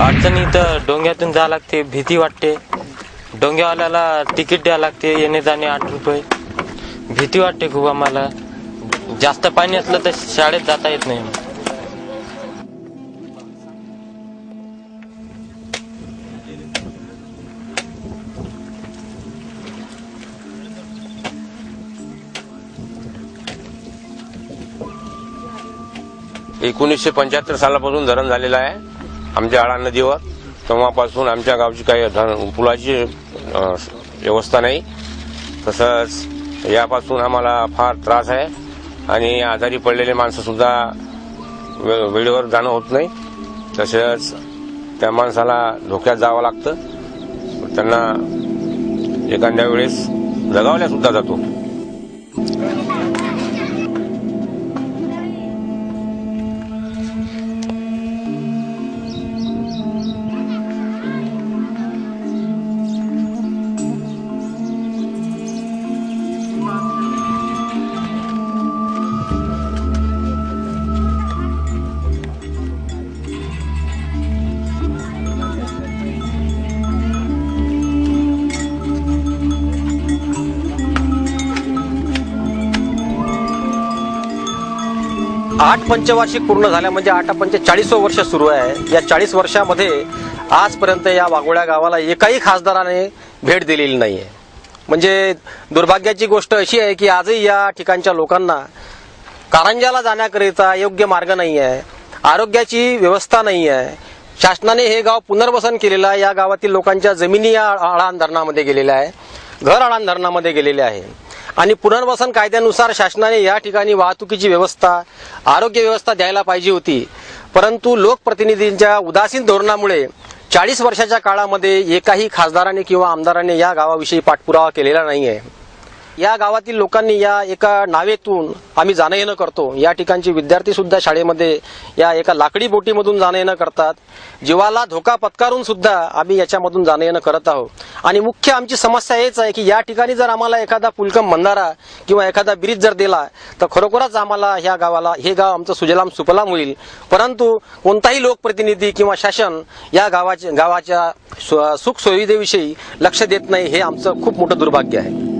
अडचणी तर डोंग्यातून जावं लागते भीती वाटते. डोंग्यावाल्याला तिकीट द्यावं लागते येणे जाणे आठ रुपये. भीती वाटते खूप आम्हाला. जास्त पाणी असलं तर शाळेत जाता येत नाही. एकोणीसशे पंच्याहत्तर सालापासून धरण झालेलं आहे. आमच्या आळा नदीवर तेव्हापासून आमच्या गावची काही पुलाची व्यवस्था नाही तसंच यापासून आम्हाला फार त्रास आहे आणि आजारी पडलेले माणसं सुद्धा वे- वेळेवर जाणं होत नाही. तसेच त्या माणसाला धोक्यात जावं लागतं. त्यांना एखाद्या वेळेस जगावल्या सुद्धा जातो. आठ पंचवार्षिक पूर्ण झाल्या म्हणजे आठ पंच चाळीसवं वर्ष सुरू आहे. या चाळीस वर्षामध्ये आजपर्यंत या वाघोळ्या गावाला एकाही खासदाराने भेट दिलेली नाही आहे म्हणजे दुर्भाग्याची गोष्ट अशी आहे की आजही या ठिकाणच्या लोकांना कारंजाला जाण्याकरिता योग्य मार्ग नाही आहे आरोग्याची व्यवस्था नाही आहे शासनाने हे गाव पुनर्वसन केलेलं आहे. या गावातील लोकांच्या जमिनी या अळान धरणामध्ये गेलेल्या आहे. घर अळान धरणामध्ये गेलेले आहे. आणि पुनर्वसन कायद्यानुसार शासनाने या ठिकाणी वाहतुकीची व्यवस्था आरोग्य व्यवस्था द्यायला पाहिजे होती. परंतु लोकप्रतिनिधींच्या उदासीन धोरणामुळे चाळीस वर्षाच्या काळामध्ये एकाही खासदाराने किंवा आमदाराने या गावाविषयी पाठपुरावा केलेला नाही आहे या गावातील लोकांनी या एका नावेतून आम्ही जाणं येणं करतो. या ठिकाणचे विद्यार्थी सुद्धा शाळेमध्ये या एका लाकडी बोटीमधून जाणं येणं करतात. जीवाला धोका पत्कारून सुद्धा आम्ही याच्यामधून जाणं येणं करत आहोत. आणि मुख्य आमची समस्या हेच आहे की या ठिकाणी जर आम्हाला एखादा पुलकम बंधारा किंवा एखादा ब्रिज जर दिला तर खरोखरच आम्हाला ह्या गावाला हे गाव आमचं सुजलाम सुफलाम होईल. परंतु कोणताही लोकप्रतिनिधी किंवा शासन या गावाच्या गावाच्या सुखसुविधेविषयी लक्ष देत नाही हे आमचं खूप मोठं दुर्भाग्य आहे.